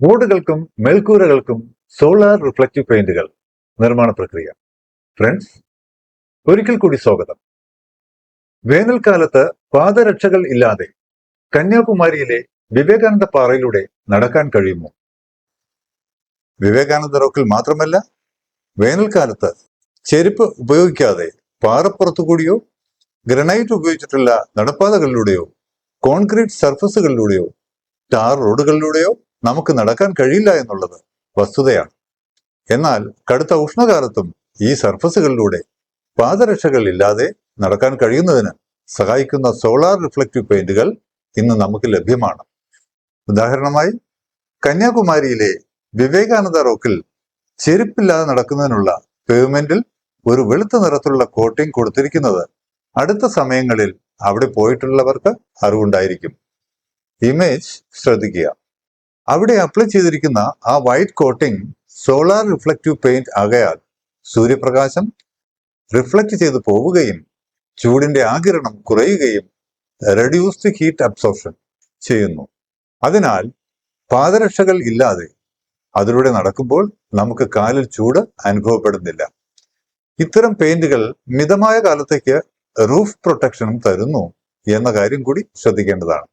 ഓടുകൾക്കും മേൽക്കൂരകൾക്കും solar reflective പെയിന്റുകൾ നിർമ്മാണ പ്രക്രിയ. Friends ഒരിക്കൽ കൂടി സ്വാഗതം. വേനൽക്കാലത്ത് പാദരക്ഷകൾ ഇല്ലാതെ കന്യാകുമാരിയിലെ വിവേകാനന്ദ പാറയിലൂടെ നടക്കാൻ കഴിയുമോ? വിവേകാനന്ദ റോക്കിൽ മാത്രമല്ല വേനൽക്കാലത്ത് ചെരുപ്പ് ഉപയോഗിക്കാതെ പാറപ്പുറത്തു കൂടിയോ ഗ്രനൈറ്റ് ഉപയോഗിച്ചിട്ടുള്ള നടപ്പാതകളിലൂടെയോ കോൺക്രീറ്റ് സർഫസുകളിലൂടെയോ ടാർ റോഡുകളിലൂടെയോ നമുക്ക് നടക്കാൻ കഴിയില്ല എന്നുള്ളത് വസ്തുതയാണ്. എന്നാൽ കടുത്ത ഉഷ്ണകാലത്തും ഈ സർഫസുകളിലൂടെ പാദരക്ഷകൾ ഇല്ലാതെ നടക്കാൻ കഴിയുന്നതിന് സഹായിക്കുന്ന സോളാർ റിഫ്ലക്റ്റീവ് പെയിന്റുകൾ ഇന്ന് നമുക്ക് ലഭ്യമാണ്. ഉദാഹരണമായി കന്യാകുമാരിയിലെ വിവേകാനന്ദ റോക്കിൽ ചെരുപ്പില്ലാതെ നടക്കുന്നതിനുള്ള പേയ്മെന്റിൽ ഒരു വെളുത്ത നിറത്തിലുള്ള കോട്ടിംഗ് കൊടുത്തിരിക്കുന്നത് അടുത്ത സമയങ്ങളിൽ അവിടെ പോയിട്ടുള്ളവർക്ക് അറിവുണ്ടായിരിക്കും. ഇമേജ് ശ്രദ്ധിക്കുക. അവിടെ അപ്ലൈ ചെയ്തിരിക്കുന്ന ആ white coating solar reflective paint ആകയാൽ സൂര്യപ്രകാശം റിഫ്ലക്റ്റ് ചെയ്ത് പോവുകയും ചൂടിന്റെ ആകിരണം കുറയുകയും റെഡ്യൂസ്ഡ് ഹീറ്റ് അബ്സോർപ്ഷൻ ചെയ്യുന്നു. അതിനാൽ പാദരക്ഷകൾ ഇല്ലാതെ അതിലൂടെ നടക്കുമ്പോൾ നമുക്ക് കാലിൽ ചൂട് അനുഭവപ്പെടുന്നില്ല. ഇത്തരം പെയിന്റുകൾ മിതമായ കാലത്തേക്ക് റൂഫ് പ്രൊട്ടക്ഷനും തരുന്നു എന്ന കാര്യം കൂടി ശ്രദ്ധിക്കേണ്ടതാണ്.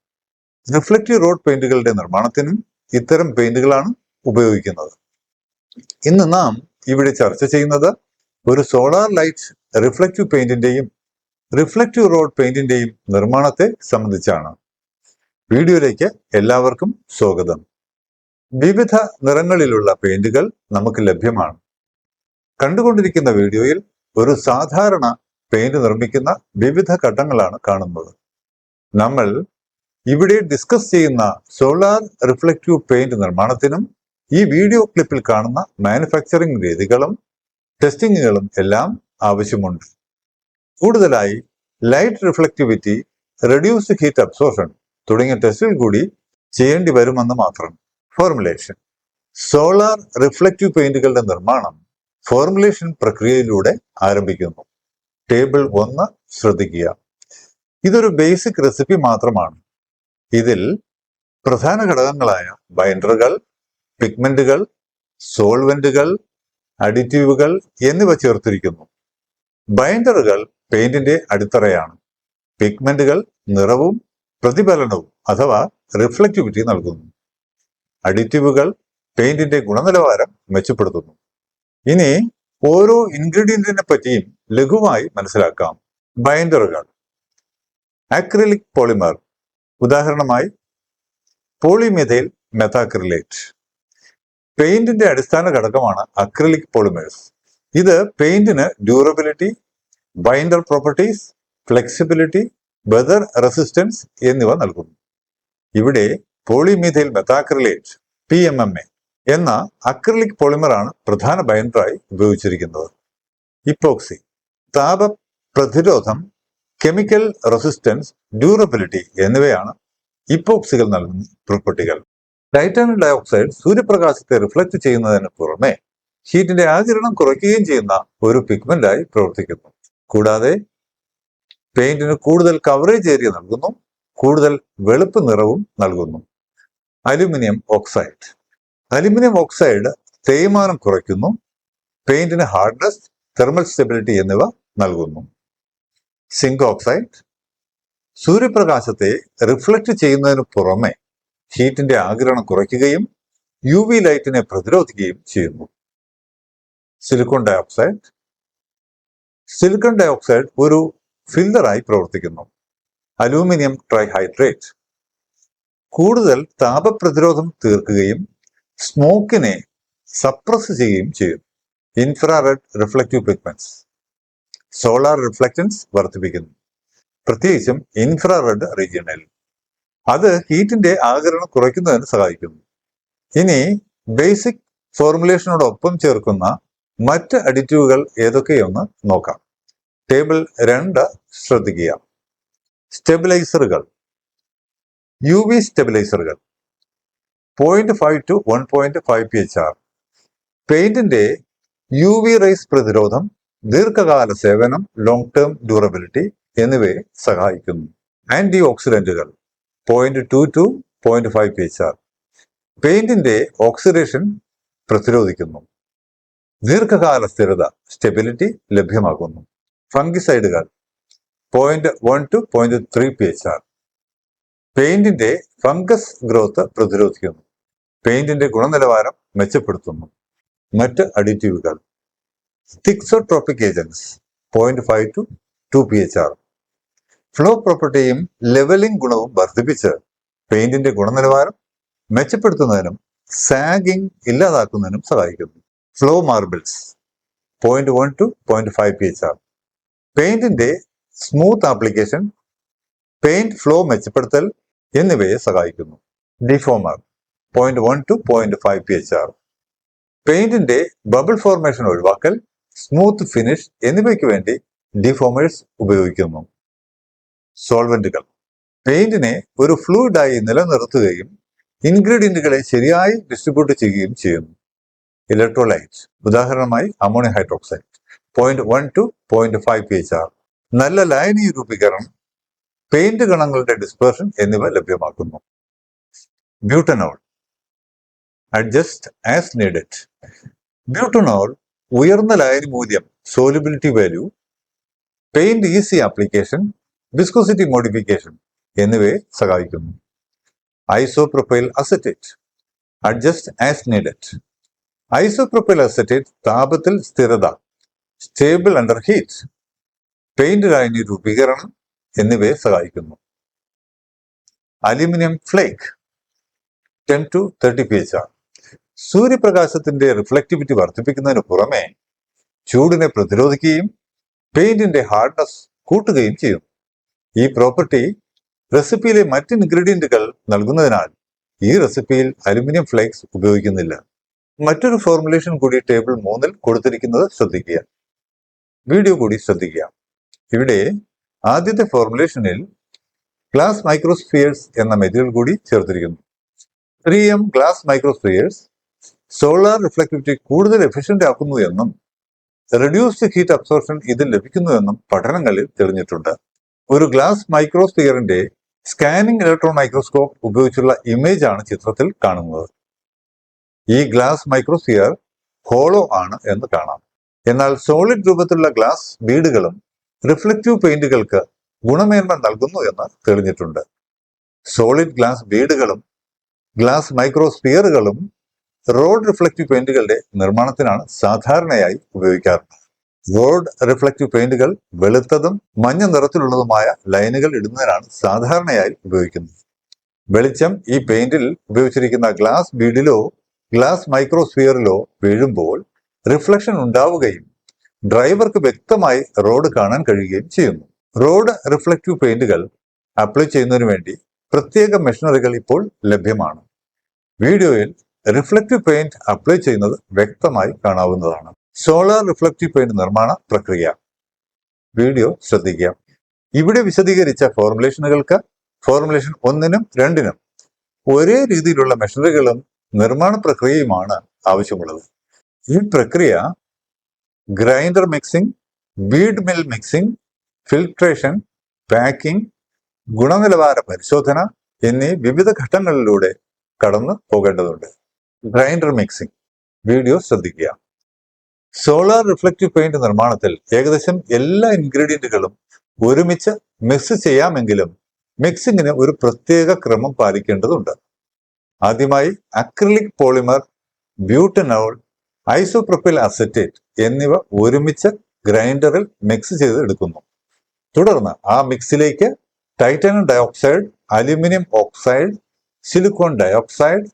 റിഫ്ലക്റ്റീവ് റോഡ് പെയിന്റുകളുടെ നിർമ്മാണത്തിനും ഇത്തരം പെയിന്റുകളാണ് ഉപയോഗിക്കുന്നത്. ഇന്ന് നാം ഇവിടെ ചർച്ച ചെയ്യുന്നത് ഒരു സോളാർ ലൈറ്റ് റിഫ്ലക്റ്റീവ് പെയിന്റിന്റെയും റിഫ്ലക്റ്റീവ് റോഡ് പെയിന്റിന്റെയും നിർമ്മാണത്തെ സംബന്ധിച്ചാണ്. വീഡിയോയിലേക്ക് എല്ലാവർക്കും സ്വാഗതം. വിവിധ നിറങ്ങളിലുള്ള പെയിന്റുകൾ നമുക്ക് ലഭ്യമാണ്. കണ്ടുകൊണ്ടിരിക്കുന്ന വീഡിയോയിൽ ഒരു സാധാരണ പെയിന്റ് നിർമ്മിക്കുന്ന വിവിധ ഘട്ടങ്ങളാണ് കാണുന്നത്. നമ്മൾ ഇവിടെ ഡിസ്കസ് ചെയ്യുന്ന സോളാർ റിഫ്ലക്റ്റീവ് പെയിന്റ് നിർമ്മാണത്തിനും ഈ വീഡിയോ ക്ലിപ്പിൽ കാണുന്ന മാനുഫാക്ചറിംഗ് രീതികളും ടെസ്റ്റിങ്ങുകളും എല്ലാം ആവശ്യമുണ്ട്. കൂടുതലായി light reflectivity reduced heat absorption തുടങ്ങിയ ടെസ്റ്റുകൾ കൂടി ചെയ്യേണ്ടി വരുമെന്ന് മാത്രം ഫോർമുലേഷൻ സോളാർ റിഫ്ലക്റ്റീവ് പെയിന്റുകളുടെ നിർമ്മാണം ഫോർമുലേഷൻ പ്രക്രിയയിലൂടെ ആരംഭിക്കുന്നു. ടേബിൾ ഒന്ന് ശ്രദ്ധിക്കുക. ഇതൊരു ബേസിക് റെസിപ്പി മാത്രമാണ്. ഇതിൽ പ്രധാന ഘടകങ്ങളായ ബൈൻഡറുകൾ പിഗ്മെന്റുകൾ സോൾവെന്റുകൾ അഡിറ്റീവുകൾ എന്നിവ ചേർത്തിരിക്കുന്നു. ബൈൻഡറുകൾ പെയിന്റിന്റെ അടിത്തറയാണ്. പിഗ്മെന്റുകൾ നിറവും പ്രതിഫലനവും അഥവാ റിഫ്ലക്റ്റിവിറ്റി നൽകുന്നു. അഡിറ്റീവുകൾ പെയിന്റിന്റെ ഗുണനിലവാരം മെച്ചപ്പെടുത്തുന്നു. ഇനി ഓരോ ഇൻഗ്രീഡിയന്റിനെ പറ്റിയും ലഘുവായി മനസ്സിലാക്കാം. ബൈൻഡറുകൾ. Acrylic polymer. ഉദാഹരണമായി പോളിമെഥൈൽ മെഥാക്രിലേറ്റ്. പെയിന്റിന്റെ അടിസ്ഥാന ഘടകമാണ് അക്രിലിക് പോളിമേഴ്സ്. ഇത് പെയിന്റിന് durability binder properties flexibility weather resistance എന്നിവ നൽകുന്നു. ഇവിടെ polymethyl methacrylate P M M A എന്ന അക്രിലിക് പോളിമറാണ് പ്രധാന ബൈൻഡറായി ഉപയോഗിച്ചിരിക്കുന്നത്. ഇപ്പോക്സി താപ പ്രതിരോധം കെമിക്കൽ റെസിസ്റ്റൻസ് ഡ്യൂറബിലിറ്റി എന്നിവയാണ് ഇപ്പോക്സികൾ നൽകുന്ന പ്രോപ്പർട്ടികൾ. ടൈറ്റാനിയം ഡയോക്സൈഡ് സൂര്യപ്രകാശത്തെ റിഫ്ലക്ട് ചെയ്യുന്നതിന് പുറമെ ഹീറ്റിന്റെ ആകിരണം കുറയ്ക്കുകയും ചെയ്യുന്ന ഒരു പിഗ്മെന്റായി പ്രവർത്തിക്കുന്നു. കൂടാതെ പെയിന്റിന് കൂടുതൽ കവറേജ് ഏരിയ നൽകുന്നു കൂടുതൽ വെളുപ്പ് നിറവും നൽകുന്നു. Aluminium oxide. അലുമിനിയം ഓക്സൈഡ് തേയ്മാനം കുറയ്ക്കുന്നു പെയിന്റിന് ഹാർഡ്നെസ് തെർമൽ സ്റ്റെബിലിറ്റി എന്നിവ നൽകുന്നു. സിങ്ക് ഓക്സൈഡ് സൂര്യപ്രകാശത്തെ റിഫ്ലക്ട് ചെയ്യുന്നതിന് പുറമെ ഹീറ്റിന്റെ ആഗ്രഹം കുറയ്ക്കുകയും യു വി ലൈറ്റിനെ പ്രതിരോധിക്കുകയും ചെയ്യുന്നു. സിലിക്കോൺ ഡയോക്സൈഡ് സിലിക്കൺ ഡയോക്സൈഡ് ഒരു ഫില്ലറായി പ്രവർത്തിക്കുന്നു. അലൂമിനിയം ട്രൈഹൈഡ്രേറ്റ് കൂടുതൽ താപപ്രതിരോധം തീർക്കുകയും സ്മോക്കിനെ സപ്രസ് ചെയ്യുകയും ചെയ്യുന്നു infrared reflective pigments solar reflectance വർദ്ധിപ്പിക്കുന്നു. പ്രത്യേകിച്ചും ഇൻഫ്രാറെഡ് റീജിയണിൽ. അത് ഹീറ്റിന്റെ ആകരണം കുറയ്ക്കുന്നതിന് സഹായിക്കുന്നു. ഇനി ബേസിക് ഫോർമുലേഷനോടൊപ്പം ചേർക്കുന്ന മറ്റ് അഡിറ്റീവുകൾ ഏതൊക്കെയെന്ന് നോക്കാം. ടേബിൾ രണ്ട് ശ്രദ്ധിക്കുക. സ്റ്റെബിലൈസറുകൾ. U V സ്റ്റെബിലൈസറുകൾ. Point five to one point five P H R പെയിന്റിന്റെ U V rays പ്രതിരോധം ദീർഘകാല സേവനം ലോങ് ടേം ഡ്യൂറബിലിറ്റി എന്നിവയെ സഹായിക്കുന്നു. Anti ഓക്സിഡന്റുകൾ point two two point five P H R പെയിന്റിന്റെ oxidation പ്രതിരോധിക്കുന്നു. ദീർഘകാല സ്ഥിരത സ്റ്റെബിലിറ്റി ലഭ്യമാക്കുന്നു. ഫംഗിസൈഡുകൾ point one two point three P H R പെയിന്റിന്റെ fungus growth പ്രതിരോധിക്കുന്നു. പെയിന്റിന്റെ ഗുണനിലവാരം മെച്ചപ്പെടുത്തുന്നു. മറ്റ് അഡിറ്റീവുകൾ thixotropic agents point five two two P H R flow പ്രോപ്പർട്ടിയും levelling ഗുണവും വർദ്ധിപ്പിച്ച് പെയിന്റിന്റെ ഗുണനിലവാരം മെച്ചപ്പെടുത്തുന്നതിനും സാഗിങ് ഇല്ലാതാക്കുന്നതിനും സഹായിക്കുന്നു. Flow marbles point one to point five P H R പെയിന്റിന്റെ smooth application paint flow മെച്ചപ്പെടുത്തൽ എന്നിവയെ സഹായിക്കുന്നു. Defoamer point one two point five P H R പെയിന്റിന്റെ bubble formation ഒഴിവാക്കൽ സ്മൂത്ത് ഫിനിഷ് എന്നിവയ്ക്ക് വേണ്ടി ഡിഫോമേഴ്സ് ഉപയോഗിക്കുന്നു. സോൾവെന്റുകൾ പെയിന്റിനെ ഒരു ഫ്ലൂയിഡായി നിലനിർത്തുകയും ഇൻഗ്രീഡിയന്റുകളെ ശരിയായി ഡിസ്ട്രിബ്യൂട്ട് ചെയ്യുകയും ചെയ്യുന്നു. ഇലക്ട്രോലൈറ്റ് ഉദാഹരണമായി ammonium hydroxide point one two point five P H R നല്ല ലൈനി രൂപീകരണം പെയിന്റ് ഗണങ്ങളുടെ ഡിസ്പേർഷൻ എന്നിവ ലഭ്യമാക്കുന്നു. Butanol adjust as needed butanol ഉയർന്ന ലയന മൂല്യം solubility value paint easy application viscosity modification എന്നിവയെ സഹായിക്കുന്നു. Isopropyl acetate adjust as needed isopropyl acetate താപത്തിൽ സ്ഥിരത സ്റ്റേബിൾ അണ്ടർ ഹീറ്റ് പെയിന്റ് ലൈനി രൂപീകരണം എന്നിവയെ സഹായിക്കുന്നു. Aluminium flake ten two thirty P H R സൂര്യപ്രകാശത്തിന്റെ reflectivity വർദ്ധിപ്പിക്കുന്നതിന് പുറമെ ചൂടിനെ പ്രതിരോധിക്കുകയും പെയിന്റിന്റെ ഹാർഡ്നസ് കൂട്ടുകയും ചെയ്യും. ഈ പ്രോപ്പർട്ടി റെസിപ്പിയിലെ മറ്റ് ഇൻഗ്രീഡിയന്റുകൾ നൽകുന്നതിനാൽ ഈ റെസിപ്പിയിൽ അലുമിനിയം ഫ്ലേക്സ് ഉപയോഗിക്കുന്നില്ല. മറ്റൊരു ഫോർമുലേഷൻ കൂടി ടേബിൾ മൂന്നിൽ കൊടുത്തിരിക്കുന്നത് ശ്രദ്ധിക്കുക. വീഡിയോ കൂടി ശ്രദ്ധിക്കുക. ഇവിടെ ആദ്യത്തെ ഫോർമുലേഷനിൽ ഗ്ലാസ് മൈക്രോസ്ഫിയേഴ്സ് എന്ന മെറ്റീരിയൽ കൂടി ചേർത്തിരിക്കുന്നു. Three M glass microspheres solar reflectivity കൂടുതൽ എഫിഷ്യന്റ് ആക്കുന്നു എന്നും റെഡ്യൂസ്ഡ് ഹീറ്റ് അബ്സോർപ്ഷൻ ലഭിക്കുന്നു എന്നും പഠനങ്ങളിൽ തെളിഞ്ഞിട്ടുണ്ട്. ഒരു ഗ്ലാസ് മൈക്രോസ്ഫിയറിന്റെ സ്കാനിംഗ് ഇലക്ട്രോൺ മൈക്രോസ്കോപ്പ് ഉപയോഗിച്ചുള്ള ഇമേജ് ആണ് ചിത്രത്തിൽ കാണുന്നത്. ഈ ഗ്ലാസ് മൈക്രോസ്ഫിയർ ഹോളോ ആണ് എന്ന് കാണാം. എന്നാൽ സോളിഡ് രൂപത്തിലുള്ള ഗ്ലാസ് ബീഡുകളും റിഫ്ലക്റ്റീവ് പെയിന്റുകൾക്ക് ഗുണമേന്മ നൽകുന്നു എന്ന് തെളിഞ്ഞിട്ടുണ്ട്. സോളിഡ് ഗ്ലാസ് ബീഡുകളും ഗ്ലാസ് മൈക്രോസ്ഫിയറുകളും റോഡ് റിഫ്ലക്റ്റീവ് പെയിന്റുകളുടെ നിർമ്മാണത്തിനാണ് സാധാരണയായി ഉപയോഗിക്കാറുള്ളത്. റോഡ് റിഫ്ലക്റ്റീവ് പെയിന്റുകൾ വെളുത്തതും മഞ്ഞ നിറത്തിലുള്ളതുമായ ലൈനുകൾ ഇടുന്നതിനാണ് സാധാരണയായി ഉപയോഗിക്കുന്നത്. വെളിച്ചം ഈ പെയിന്റിൽ ഉപയോഗിച്ചിരിക്കുന്ന ഗ്ലാസ് ബീഡിലോ ഗ്ലാസ് മൈക്രോസ്ഫിയറിലോ വീഴുമ്പോൾ റിഫ്ലക്ഷൻ ഉണ്ടാവുകയും ഡ്രൈവർക്ക് വ്യക്തമായി റോഡ് കാണാൻ കഴിയുകയും ചെയ്യുന്നു. റോഡ് റിഫ്ലക്റ്റീവ് പെയിന്റുകൾ അപ്ലൈ ചെയ്യുന്നതിന് വേണ്ടി പ്രത്യേക മെഷീനറികൾ ഇപ്പോൾ ലഭ്യമാണ്. വീഡിയോയിൽ റിഫ്ലക്റ്റീവ് പെയിന്റ് അപ്ലൈ ചെയ്യുന്നത് വ്യക്തമായി കാണാവുന്നതാണ്. സോളാർ റിഫ്ലക്റ്റീവ് പെയിന്റ് നിർമ്മാണ പ്രക്രിയ. വീഡിയോ ശ്രദ്ധിക്കുക. ഇവിടെ വിശദീകരിച്ച ഫോർമുലേഷനുകൾക്ക് ഫോർമുലേഷൻ ഒന്നിനും രണ്ടിനും ഒരേ രീതിയിലുള്ള മെഷീനറികളും നിർമ്മാണ പ്രക്രിയയുമാണ് ആവശ്യമുള്ളത്. ഈ പ്രക്രിയ grinder mixing bead mill mixing filtration packing ഗുണനിലവാര പരിശോധന എന്നീ വിവിധ ഘട്ടങ്ങളിലൂടെ കടന്നു പോകേണ്ടതുണ്ട് ഗ്രൈൻഡർ മിക്സിംഗ് വീഡിയോ ശ്രദ്ധിക്കുക. സോളാർ റിഫ്ലക്റ്റീവ് പെയിന്റ് നിർമ്മാണത്തിൽ ഏകദേശം എല്ലാ ഇൻഗ്രീഡിയന്റുകളും ഒരുമിച്ച് മിക്സ് ചെയ്യാമെങ്കിലും മിക്സിങ്ങിന് ഒരു പ്രത്യേക ക്രമം പാലിക്കേണ്ടതുണ്ട്. ആദ്യമായി acrylic polymer butanol isopropyl acetate എന്നിവ ഒരുമിച്ച് ഗ്രൈൻഡറിൽ മിക്സ് ചെയ്ത് എടുക്കുന്നു തുടർന്ന് ആ മിക്സിലേക്ക് titanium dioxide aluminium oxide silicon dioxide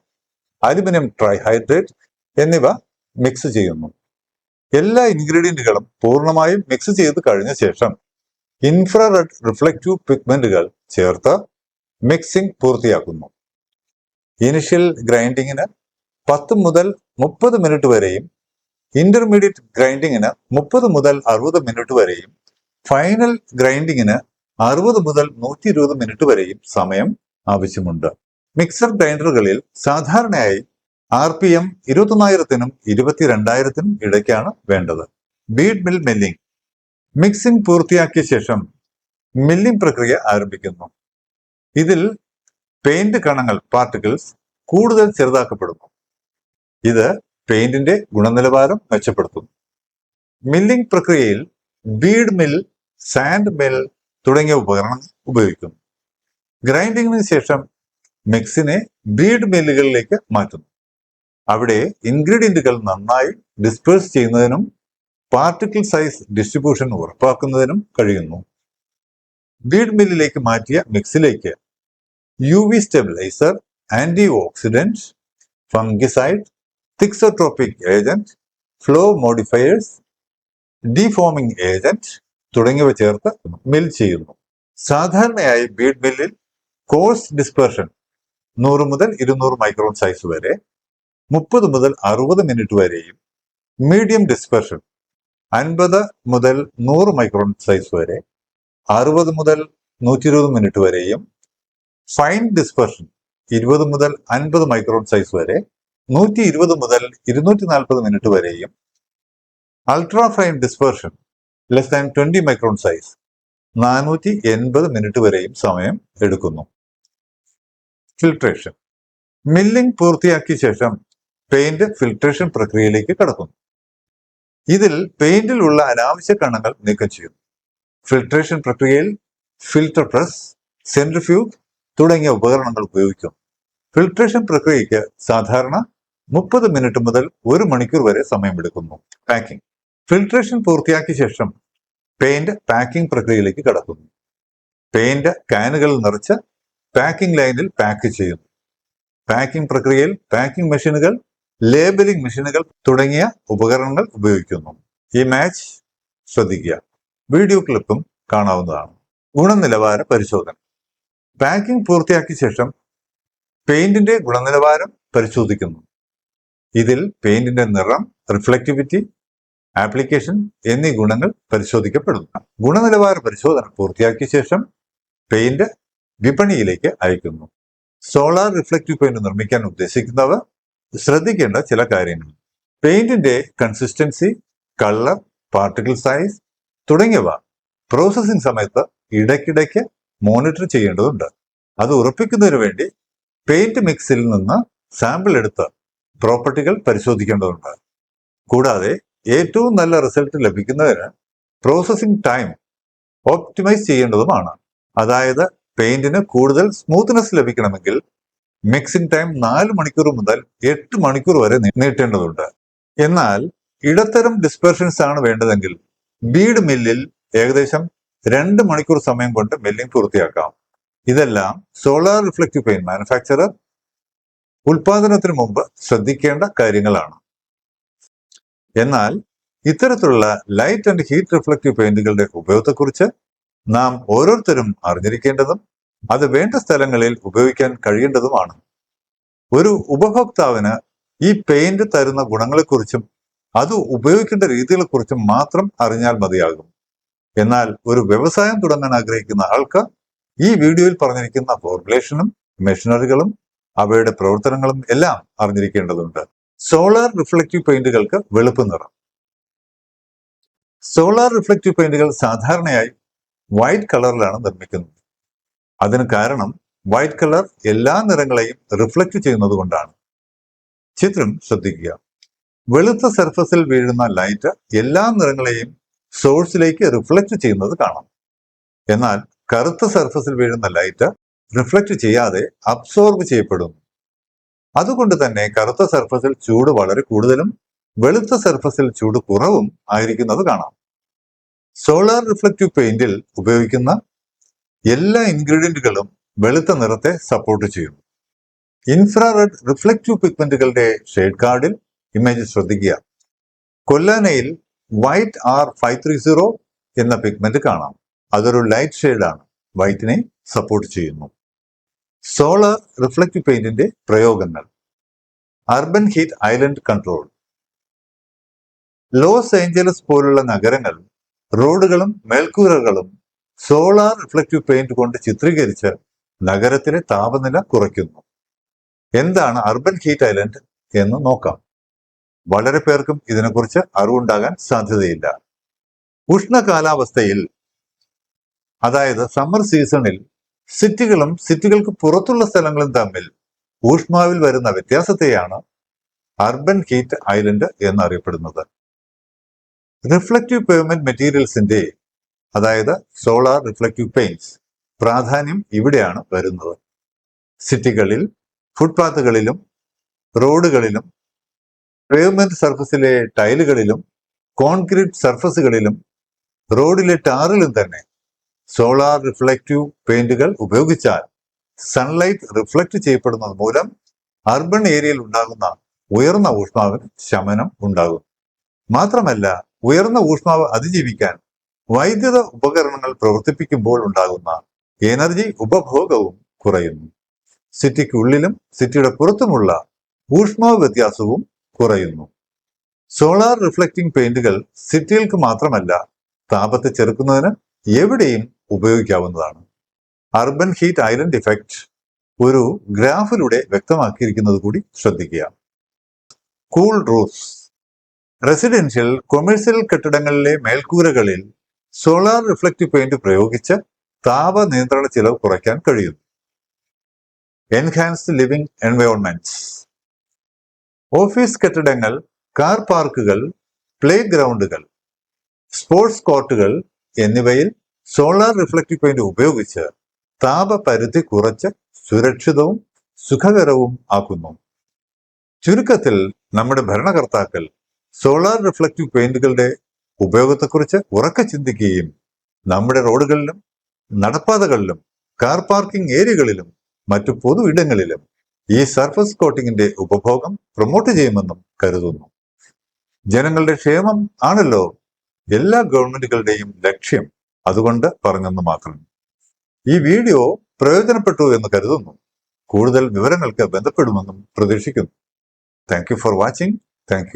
aluminium trihydrate എന്നിവ മിക്സ് ചെയ്യുന്നു. എല്ലാ ഇൻഗ്രീഡിയന്റുകളും പൂർണമായും മിക്സ് ചെയ്ത് കഴിഞ്ഞ ശേഷം ഇൻഫ്രാറെഡ് റിഫ്ലക്റ്റീവ് പിഗ്മെന്റുകൾ ചേർത്ത് മിക്സിംഗ് പൂർത്തിയാക്കുന്നു. ഇനിഷ്യൽ ഗ്രൈൻഡിങ്ങിന് പത്ത് മുതൽ മുപ്പത് മിനിറ്റ് വരെയും ഇന്റർമീഡിയറ്റ് ഗ്രൈൻഡിങ്ങിന് മുപ്പത് മുതൽ അറുപത് മിനിറ്റ് വരെയും ഫൈനൽ ഗ്രൈൻഡിങ്ങിന് അറുപത് മുതൽ നൂറ്റി ഇരുപത് മിനിറ്റ് വരെയും സമയം ആവശ്യമുണ്ട്. മിക്സർ ഗ്രൈൻഡറുകളിൽ സാധാരണയായി ആർ പി എം ഇരുപത്തൊന്നായിരത്തിനും ഇരുപത്തിരണ്ടായിരത്തിനും ഇടയ്ക്കാണ് വേണ്ടത്. Bede mill milling. മിക്സിംഗ് പൂർത്തിയാക്കിയ ശേഷം മില്ലിംഗ് പ്രക്രിയ ആരംഭിക്കുന്നു. ഇതിൽ പെയിന്റ് കണങ്ങൾ പാർട്ടിക്കിൾസ് കൂടുതൽ ചെറുതാക്കപ്പെടുന്നു. ഇത് പെയിന്റിന്റെ ഗുണനിലവാരം മെച്ചപ്പെടുത്തുന്നു. മില്ലിംഗ് പ്രക്രിയയിൽ ബീഡ് മിൽ സാൻഡ് മിൽ തുടങ്ങിയ ഉപകരണങ്ങൾ ഉപയോഗിക്കുന്നു. ഗ്രൈൻഡിങ്ങിന് ശേഷം മിക്സിനെ ബീഡ് മില്ലുകളിലേക്ക് മാറ്റുന്നു. അവിടെ ഇൻഗ്രീഡിയന്റുകൾ നന്നായി ഡിസ്പേഴ്സ് ചെയ്യുന്നതിനും പാർട്ടിക്കിൾ സൈസ് ഡിസ്ട്രിബ്യൂഷൻ ഉറപ്പാക്കുന്നതിനും കഴിയുന്നു. ബീഡ് മില്ലിലേക്ക് മാറ്റിയ മിക്സിലേക്ക് U V stabiliser anti oxidant fungicide thixotropic agent flow modifiers defoaming agent തുടങ്ങിയവ ചേർത്ത് മിൽ ചെയ്യുന്നു. സാധാരണയായി ബീഡ് മില്ലിൽ കോഴ്സ് ഡിസ്പെർഷൻ നൂറ് മുതൽ ഇരുന്നൂറ് മൈക്രോൺ സൈസ് വരെ മുപ്പത് മുതൽ അറുപത് മിനിറ്റ് വരെയും മീഡിയം ഡിസ്പെർഷൻ അൻപത് മുതൽ നൂറ് മൈക്രോൺ സൈസ് വരെ അറുപത് മുതൽ നൂറ്റി ഇരുപത് മിനിറ്റ് വരെയും ഫൈൻ ഡിസ്പെർഷൻ ഇരുപത് മുതൽ അൻപത് മൈക്രോൺ സൈസ് വരെ നൂറ്റി ഇരുപത് മുതൽ ഇരുന്നൂറ്റി നാൽപ്പത് മിനിറ്റ് വരെയും ultra fine dispersion less than twenty micron size നാനൂറ്റി എൺപത് മിനിറ്റ് വരെയും സമയം എടുക്കുന്നു. ഫിൽട്രേഷൻ മില്ലിംഗ് പൂർത്തിയാക്കിയ ശേഷം പെയിന്റ് ഫിൽട്രേഷൻ പ്രക്രിയയിലേക്ക് കടക്കുന്നു. ഇതിൽ പെയിന്റിലുള്ള അനാവശ്യ കണങ്ങൾ നീക്കം ചെയ്യുന്നു. ഫിൽട്രേഷൻ പ്രക്രിയയിൽ ഫിൽട്ടർ പ്രസ് സെൻട്രിഫ്യൂഗ് തുടങ്ങിയ ഉപകരണങ്ങൾ ഉപയോഗിക്കും ഫിൽട്രേഷൻ പ്രക്രിയയ്ക്ക് സാധാരണ മുപ്പത് മിനിറ്റ് മുതൽ ഒരു മണിക്കൂർ വരെ സമയമെടുക്കുന്നു പാക്കിംഗ് ഫിൽട്രേഷൻ പൂർത്തിയാക്കിയ ശേഷം പെയിന്റ് പാക്കിംഗ് പ്രക്രിയയിലേക്ക് കടക്കുന്നു. പെയിന്റ് കാനുകളിൽ നിറച്ച് പാക്കിംഗ് ലൈനിൽ പാക്ക് ചെയ്യുന്നു. പാക്കിംഗ് പ്രക്രിയയിൽ പാക്കിംഗ് മെഷീനുകൾ ലേബലിംഗ് മെഷീനുകൾ തുടങ്ങിയ ഉപകരണങ്ങൾ ഉപയോഗിക്കുന്നു. ഈ മാച്ച് ശ്രദ്ധിക്കുക. വീഡിയോ ക്ലിപ്പും കാണാവുന്നതാണ്. ഗുണനിലവാര പരിശോധന. പാക്കിംഗ് പൂർത്തിയാക്കിയ ശേഷം പെയിന്റിന്റെ ഗുണനിലവാരം പരിശോധിക്കുന്നു. ഇതിൽ പെയിന്റിന്റെ നിറം റിഫ്ലക്റ്റിവിറ്റി ആപ്ലിക്കേഷൻ എന്നീ ഗുണങ്ങൾ പരിശോധിക്കപ്പെടുന്നു. ഗുണനിലവാര പരിശോധന പൂർത്തിയാക്കിയ ശേഷം പെയിന്റ് വിപണിയിലേക്ക് അയക്കുന്നു. സോളാർ റിഫ്ലക്റ്റീവ് പെയിന്റ് നിർമ്മിക്കാൻ ഉദ്ദേശിക്കുന്നവർ ശ്രദ്ധിക്കേണ്ട ചില കാര്യങ്ങൾ. പെയിന്റിന്റെ കൺസിസ്റ്റൻസി കളർ പാർട്ടിക്കിൾ സൈസ് തുടങ്ങിയവ പ്രോസസ്സിംഗ് സമയത്ത് ഇടയ്ക്കിടയ്ക്ക് മോണിറ്റർ ചെയ്യേണ്ടതുണ്ട്. അത് ഉറപ്പിക്കുന്നതിന് വേണ്ടി പെയിന്റ് മിക്സിൽ നിന്ന് സാമ്പിൾ എടുത്ത് പ്രോപ്പർട്ടികൾ പരിശോധിക്കേണ്ടതുണ്ട്. കൂടാതെ ഏറ്റവും നല്ല റിസൾട്ട് ലഭിക്കുന്നതിന് പ്രോസസ്സിംഗ് ടൈം ഓപ്റ്റിമൈസ് ചെയ്യേണ്ടതുമാണ്. അതായത് പെയിന്റിന് കൂടുതൽ സ്മൂത്ത്നെസ് ലഭിക്കണമെങ്കിൽ മിക്സിംഗ് ടൈം നാല് മണിക്കൂർ മുതൽ എട്ട് മണിക്കൂർ വരെ നീട്ടേണ്ടതുണ്ട്. എന്നാൽ ഇടത്തരം ഡിസ്പെർഷൻസ് ആണ് വേണ്ടതെങ്കിൽ ബീഡ് മില്ലിൽ ഏകദേശം രണ്ട് മണിക്കൂർ സമയം കൊണ്ട് മില്ലിംഗ് പൂർത്തിയാക്കാം. ഇതെല്ലാം സോളാർ റിഫ്ലക്റ്റീവ് പെയിന്റ് മാനുഫാക്ചറർ ഉൽപാദനത്തിന് മുമ്പ് ശ്രദ്ധിക്കേണ്ട കാര്യങ്ങളാണ്. എന്നാൽ ഇത്തരത്തിലുള്ള ലൈറ്റ് ആൻഡ് ഹീറ്റ് റിഫ്ലക്റ്റീവ് പെയിന്റുകളുടെ ഉപയോഗത്തെക്കുറിച്ച് നാം ഓരോരുത്തരും അറിഞ്ഞിരിക്കേണ്ടതും അത് വേണ്ട സ്ഥലങ്ങളിൽ ഉപയോഗിക്കാൻ കഴിയേണ്ടതുമാണ്. ഒരു ഉപഭോക്താവിന് ഈ പെയിന്റ് തരുന്ന ഗുണങ്ങളെക്കുറിച്ചും അത് ഉപയോഗിക്കേണ്ട രീതികളെക്കുറിച്ചും മാത്രം അറിഞ്ഞാൽ മതിയാകും. എന്നാൽ ഒരു വ്യവസായം തുടങ്ങാൻ ആഗ്രഹിക്കുന്ന ആൾക്ക് ഈ വീഡിയോയിൽ പറഞ്ഞിരിക്കുന്ന ഫോർമുലേഷനും മെഷീനറികളും അവയുടെ പ്രവർത്തനങ്ങളും എല്ലാം അറിഞ്ഞിരിക്കേണ്ടതുണ്ട്. സോളാർ റിഫ്ലക്റ്റീവ് പെയിന്റുകൾക്ക് വെളുപ്പ് നിറം. സോളാർ റിഫ്ലക്റ്റീവ് പെയിന്റുകൾ സാധാരണയായി വൈറ്റ് കളറിലാണ് നിർമ്മിക്കുന്നത്. അതിന് കാരണം വൈറ്റ് കളർ എല്ലാ നിറങ്ങളെയും റിഫ്ലക്റ്റ് ചെയ്യുന്നത് കൊണ്ടാണ്. ചിത്രം ശ്രദ്ധിക്കുക. വെളുത്ത സർഫസിൽ വീഴുന്ന ലൈറ്റ് എല്ലാ നിറങ്ങളെയും സോഴ്സിലേക്ക് റിഫ്ലക്റ്റ് ചെയ്യുന്നത് കാണാം. എന്നാൽ കറുത്ത സർഫസിൽ വീഴുന്ന ലൈറ്റ് റിഫ്ലക്റ്റ് ചെയ്യാതെ അബ്സോർബ് ചെയ്യപ്പെടുന്നു. അതുകൊണ്ട് തന്നെ കറുത്ത സർഫസിൽ ചൂട് വളരെ കൂടുതലും വെളുത്ത സർഫസിൽ ചൂട് കുറവും ആയിരിക്കുന്നത് കാണാം. സോളാർ റിഫ്ലക്റ്റീവ് പെയിന്റിൽ ഉപയോഗിക്കുന്ന എല്ലാ ഇൻഗ്രീഡിയന്റുകളും വെളുത്ത നിറത്തെ സപ്പോർട്ട് ചെയ്യുന്നു. ഇൻഫ്രാറെഡ് റിഫ്ലക്റ്റീവ് പിഗ്മെന്റുകളുടെ ഷെയ്ഡ് കാർഡിൽ ഇമേജ് ശ്രദ്ധിക്കുക. കൊല്ലാനയിൽ white R five three zero എന്ന പിഗ്മെന്റ് കാണാം. അതൊരു ലൈറ്റ് ഷെയ്ഡാണ് വൈറ്റിനെ സപ്പോർട്ട് ചെയ്യുന്നു. സോളാർ റിഫ്ലക്റ്റീവ് പെയിന്റിന്റെ പ്രയോഗങ്ങൾ. Urban heat island control Los Angeles പോലുള്ള നഗരങ്ങൾ റോഡുകളും മേൽക്കൂരകളും സോളാർ റിഫ്ലക്റ്റീവ് പെയിന്റ് കൊണ്ട് ചിത്രീകരിച്ച് നഗരത്തിലെ താപനില കുറയ്ക്കുന്നു. എന്താണ് അർബൻ ഹീറ്റ് ഐലൻഡ് എന്ന് നോക്കാം. വളരെ പേർക്കും ഇതിനെക്കുറിച്ച് അറിവുണ്ടാകാൻ സാധ്യതയില്ല. ഉഷ്ണ കാലാവസ്ഥയിൽ അതായത് സമ്മർ സീസണിൽ സിറ്റികളും സിറ്റികൾക്ക് പുറത്തുള്ള സ്ഥലങ്ങളും തമ്മിൽ ഊഷ്മാവിൽ വരുന്ന വ്യത്യാസത്തെയാണ് അർബൻ ഹീറ്റ് ഐലൻഡ് എന്നറിയപ്പെടുന്നത്. റിഫ്ലക്റ്റീവ് പേയ്മെന്റ് മെറ്റീരിയൽസിന്റെ അതായത് സോളാർ റിഫ്ലക്റ്റീവ് പെയിന്റ്സ് പ്രാധാന്യം ഇവിടെയാണ് വരുന്നത്. സിറ്റികളിൽ ഫുട്പാത്തുകളിലും റോഡുകളിലും പേയ്മെന്റ് സർഫസിലെ ടൈലുകളിലും കോൺക്രീറ്റ് സർഫസുകളിലും റോഡിലെ ടാറിലും തന്നെ സോളാർ റിഫ്ലക്റ്റീവ് പെയിന്റുകൾ ഉപയോഗിച്ചാൽ സൺലൈറ്റ് റിഫ്ലക്ട് ചെയ്യപ്പെടുന്നത് മൂലം അർബൻ ഏരിയയിൽ ഉണ്ടാകുന്ന ഉയർന്ന ഊഷ്മാവിന് ശമനം ഉണ്ടാകും. മാത്രമല്ല ഉയർന്ന ഊഷ്മാവ് അതിജീവിക്കാൻ വൈദ്യുത ഉപകരണങ്ങൾ പ്രവർത്തിപ്പിക്കുമ്പോൾ ഉണ്ടാകുന്ന എനർജി ഉപഭോഗവും കുറയുന്നു. സിറ്റിക്കുള്ളിലും സിറ്റിയുടെ പുറത്തുമുള്ള ഊഷ്മാവ് വ്യത്യാസവും കുറയുന്നു. സോളാർ റിഫ്ലക്റ്റിംഗ് പെയിന്റുകൾ സിറ്റികൾക്ക് മാത്രമല്ല താപത്തെ ചെറുക്കുന്നതിന് എവിടെയും ഉപയോഗിക്കാവുന്നതാണ്. അർബൻ ഹീറ്റ് ഐലൻഡ് ഇഫക്റ്റ് ഒരു ഗ്രാഫിലൂടെ വ്യക്തമാക്കിയിരിക്കുന്നത് കൂടി ശ്രദ്ധിക്കുക. കൂൾ റൂഫ്സ് റെസിഡൻഷ്യൽ കൊമേഴ്സ്യൽ കെട്ടിടങ്ങളിലെ മേൽക്കൂരകളിൽ സോളാർ റിഫ്ലക്റ്റീവ് പെയിന്റ് പ്രയോഗിച്ച് താപ നിയന്ത്രണ ചിലവ് കുറയ്ക്കാൻ കഴിയുന്നു. Enhanced living environments office car car പാർക്കുകൾ പ്ലേ ഗ്രൗണ്ടുകൾ സ്പോർട്സ് കോർട്ടുകൾ എന്നിവയിൽ സോളാർ റിഫ്ലക്റ്റീവ് പെയിന്റ് ഉപയോഗിച്ച് താപപരിധി കുറച്ച് സുരക്ഷിതവും സുഖകരവും ആക്കുന്നു. ചുരുക്കത്തിൽ നമ്മുടെ ഭരണകർത്താക്കൾ സോളാർ റിഫ്ലക്റ്റീവ് പെയിന്റുകളുടെ ഉപയോഗത്തെക്കുറിച്ച് ഉറക്കെ ചിന്തിക്കുകയും നമ്മുടെ റോഡുകളിലും നടപ്പാതകളിലും കാർ പാർക്കിംഗ് ഏരിയകളിലും മറ്റു പൊതു ഇടങ്ങളിലും ഈ സർഫസ് കോട്ടിങ്ങിന്റെ ഉപഭോഗം പ്രൊമോട്ട് ചെയ്യുമെന്നും കരുതുന്നു. ജനങ്ങളുടെ ക്ഷേമം ആണല്ലോ എല്ലാ ഗവൺമെന്റുകളുടെയും ലക്ഷ്യം അതുകൊണ്ട് പറഞ്ഞെന്ന് മാത്രം. ഈ വീഡിയോ പ്രയോജനപ്പെട്ടു എന്ന് കരുതുന്നു. കൂടുതൽ വിവരങ്ങൾക്ക് ബന്ധപ്പെടുമെന്നും പ്രതീക്ഷിക്കുന്നു. Thank for watching. താങ്ക്